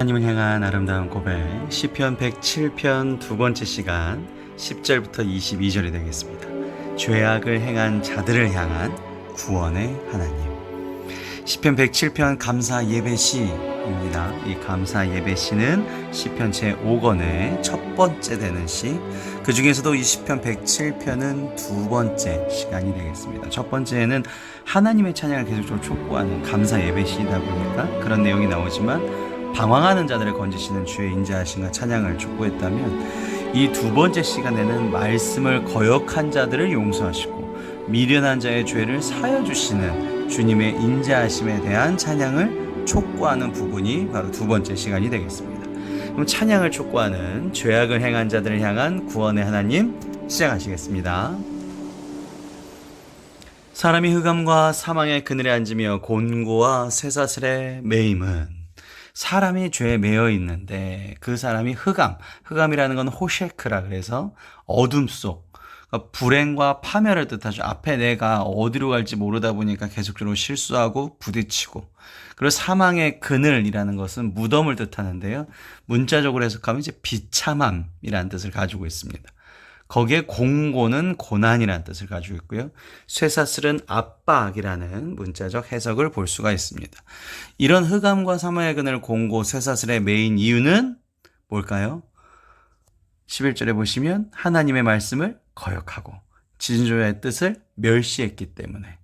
하나님을 향한 아름다운 고백 시편 107편 두 번째 시간 10절부터 22절이 되겠습니다. 죄악을 행한 자들을 향한 구원의 하나님. 시편 107편 감사 예배 시입니다. 이 감사 예배 시는 시편 제 5권의 첫 번째 되는 시. 그 중에서도 이 시편 107편은 두 번째 시간이 되겠습니다. 첫 번째는 하나님의 찬양을 계속적으로 촉구하는 감사 예배 시이다 보니까 그런 내용이 나오지만 방황하는 자들을 건지시는 주의 인자하심과 찬양을 촉구했다면 이 두 번째 시간에는 말씀을 거역한 자들을 용서하시고 미련한 자의 죄를 사여 주시는 주님의 인자하심에 대한 찬양을 촉구하는 부분이 바로 두 번째 시간이 되겠습니다. 그럼 찬양을 촉구하는 죄악을 행한 자들을 향한 구원의 하나님 시작하시겠습니다. 사람이 흑암과 사망의 그늘에 앉으며 곤고와 쇠사슬에 매임은 사람이 죄에 매여 있는데 그 사람이 흑암, 흑암이라는 건 호셰크라 그래서 어둠 속 그러니까 불행과 파멸을 뜻하죠. 앞에 내가 어디로 갈지 모르다 보니까 계속적으로 실수하고 부딪히고 그리고 사망의 그늘이라는 것은 무덤을 뜻하는데요. 문자적으로 해석하면 이제 비참함이라는 뜻을 가지고 있습니다. 거기에 공고는 고난이라는 뜻을 가지고 있고요. 쇠사슬은 압박이라는 문자적 해석을 볼 수가 있습니다. 이런 흑암과 사망의 그늘 공고 쇠사슬의 메인 이유는 뭘까요? 11절에 보시면 하나님의 말씀을 거역하고 진조의 뜻을 멸시했기 때문에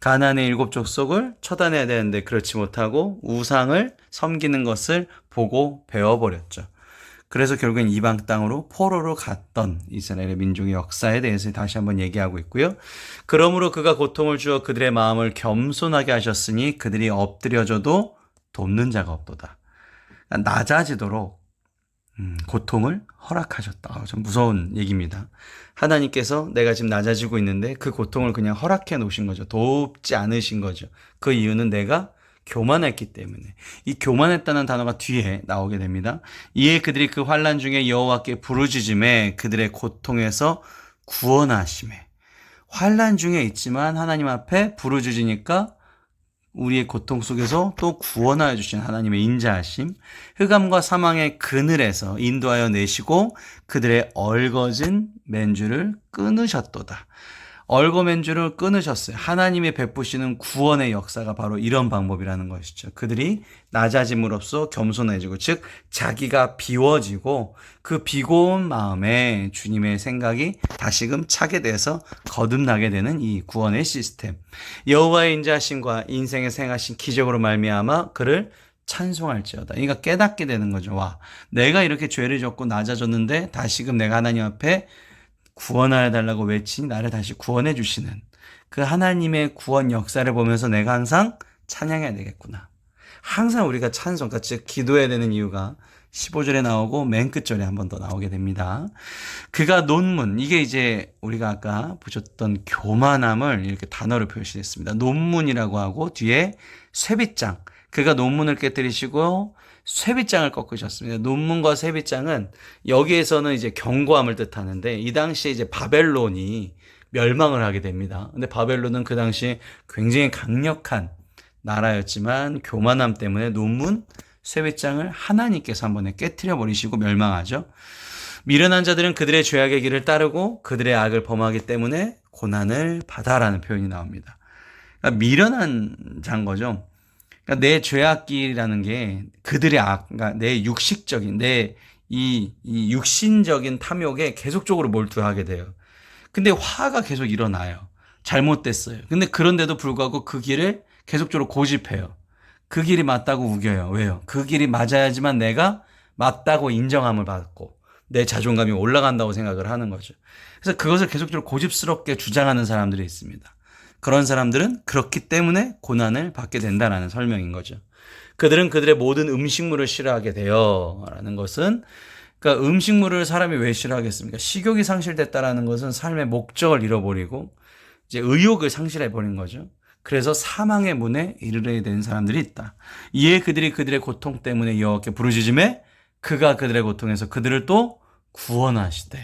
가나안의 일곱 족속을 처단해야 되는데 그렇지 못하고 우상을 섬기는 것을 보고 배워버렸죠. 그래서 결국엔 이방 땅으로 포로로 갔던 이스라엘의 민족의 역사에 대해서 다시 한번 얘기하고 있고요. 그러므로 그가 고통을 주어 그들의 마음을 겸손하게 하셨으니 그들이 엎드려져도 돕는 자가 없도다. 그러니까 낮아지도록 음, 고통을 허락하셨다. 아, 좀 무서운 얘기입니다. 하나님께서 내가 지금 낮아지고 있는데 그 고통을 그냥 허락해 놓으신 거죠. 돕지 않으신 거죠. 그 이유는 내가 교만했기 때문에 이 교만했다는 단어가 뒤에 나오게 됩니다. 이에 그들이 그 환란 중에 여호와께 부르짖음에 그들의 고통에서 구원하심에 환란 중에 있지만 하나님 앞에 부르짖으니까 우리의 고통 속에서 또 구원하여 주신 하나님의 인자하심, 흑암과 사망의 그늘에서 인도하여 내시고 그들의 얼거진 맨주를 끊으셨도다. 얼거맨주를 끊으셨어요. 하나님이 베푸시는 구원의 역사가 바로 이런 방법이라는 것이죠. 그들이 낮아짐으로써 겸손해지고, 즉, 자기가 비워지고, 그 비고운 마음에 주님의 생각이 다시금 차게 돼서 거듭나게 되는 이 구원의 시스템. 여호와의 인자하심과 인생에 생하신 기적으로 말미암아 그를 찬송할지어다. 그러니까 깨닫게 되는 거죠. 와, 내가 이렇게 죄를 졌고 낮아졌는데 다시금 내가 하나님 앞에 구원하여 달라고 외치니 나를 다시 구원해 주시는 그 하나님의 구원 역사를 보면서 내가 항상 찬양해야 되겠구나. 항상 우리가 찬송, 그러니까 즉 기도해야 되는 이유가 15절에 나오고 맨 끝절에 한 번 더 나오게 됩니다. 그가 논문, 이게 이제 우리가 아까 보셨던 교만함을 이렇게 단어로 표시했습니다. 논문이라고 하고 뒤에 쇠빗장, 그가 논문을 깨뜨리시고 쇠빗장을 꺾으셨습니다. 논문과 쇠빗장은 여기에서는 이제 경고함을 뜻하는데 이 당시에 이제 바벨론이 멸망을 하게 됩니다. 근데 바벨론은 그 당시 굉장히 강력한 나라였지만 교만함 때문에 논문 쇠빗장을 하나님께서 한 번에 깨뜨려 버리시고 멸망하죠. 미련한 자들은 그들의 죄악의 길을 따르고 그들의 악을 범하기 때문에 고난을 받아라는 표현이 나옵니다. 그러니까 미련한 자인 거죠. 그러니까 내 죄악길이라는 게 그들의 악, 그러니까 내 육식적인 내 이 이 육신적인 탐욕에 계속적으로 몰두하게 돼요. 근데 화가 계속 일어나요. 잘못됐어요. 근데 그런데도 불구하고 그 길을 계속적으로 고집해요. 그 길이 맞다고 우겨요. 왜요? 그 길이 맞아야지만 내가 맞다고 인정함을 받고 내 자존감이 올라간다고 생각을 하는 거죠. 그래서 그것을 계속적으로 고집스럽게 주장하는 사람들이 있습니다. 그런 사람들은 그렇기 때문에 고난을 받게 된다라는 설명인 거죠. 그들은 그들의 모든 음식물을 싫어하게 돼요. 라는 것은 그러니까 음식물을 사람이 왜 싫어하겠습니까? 식욕이 상실됐다라는 것은 삶의 목적을 잃어버리고 이제 의욕을 상실해 버린 거죠. 그래서 사망의 문에 이르게 된 사람들이 있다. 이에 그들이 그들의 고통 때문에 여호와께 부르짖음에 그가 그들의 고통에서 그들을 또 구원하시되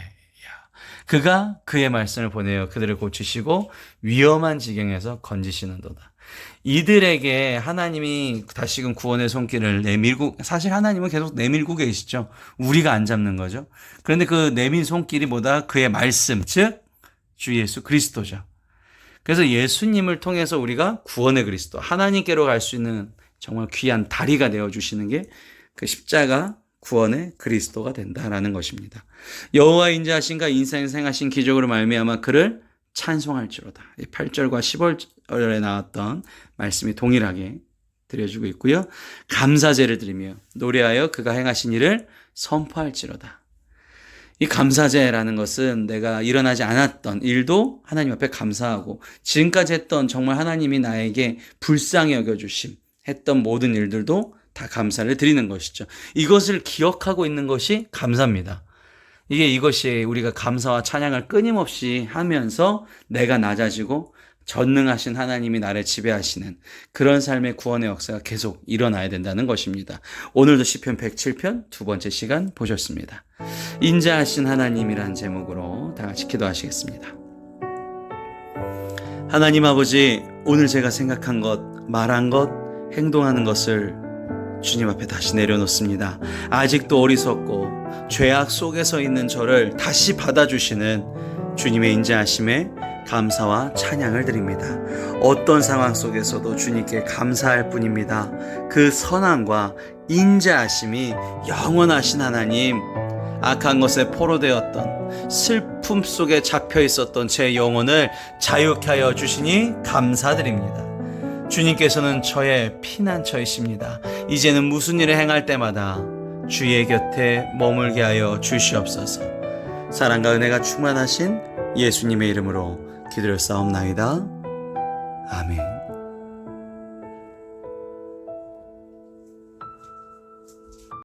그가 그의 말씀을 보내어 그들을 고치시고 위험한 지경에서 건지시는도다. 이들에게 하나님이 다시금 구원의 손길을 내밀고 사실 하나님은 계속 내밀고 계시죠. 우리가 안 잡는 거죠. 그런데 그 내민 손길이 뭐다? 그의 말씀, 즉 주 예수 그리스도죠. 그래서 예수님을 통해서 우리가 구원의 그리스도, 하나님께로 갈 수 있는 정말 귀한 다리가 되어 주시는 게 그 십자가 구원의 그리스도가 된다라는 것입니다. 여호와 인자하신가 인생 생하신 기적으로 말미암아 그를 찬송할지로다. 8절과 10절에 나왔던 말씀이 동일하게 드려주고 있고요. 감사제를 드리며 노래하여 그가 행하신 일을 선포할지로다. 이 감사제라는 것은 내가 일어나지 않았던 일도 하나님 앞에 감사하고 지금까지 했던 정말 하나님이 나에게 불쌍히 여겨주심 했던 모든 일들도 다 감사를 드리는 것이죠. 이것을 기억하고 있는 것이 감사입니다. 이게 이것이 우리가 감사와 찬양을 끊임없이 하면서 내가 낮아지고 전능하신 하나님이 나를 지배하시는 그런 삶의 구원의 역사가 계속 일어나야 된다는 것입니다. 오늘도 시편 107편 두 번째 시간 보셨습니다. 인자하신 하나님이란 제목으로 다 같이 기도하시겠습니다. 하나님 아버지, 오늘 제가 생각한 것, 말한 것, 행동하는 것을 주님 앞에 다시 내려놓습니다. 아직도 어리석고 죄악 속에서 있는 저를 다시 받아주시는 주님의 인자하심에 감사와 찬양을 드립니다. 어떤 상황 속에서도 주님께 감사할 뿐입니다. 그 선함과 인자하심이 영원하신 하나님, 악한 것에 포로되었던 슬픔 속에 잡혀 있었던 제 영혼을 자유케 하여 주시니 감사드립니다. 주님께서는 저의 피난처이십니다. 이제는 무슨 일을 행할 때마다 주의 곁에 머물게 하여 주시옵소서. 사랑과 은혜가 충만하신 예수님의 이름으로 기도를 싸움나이다. 아멘.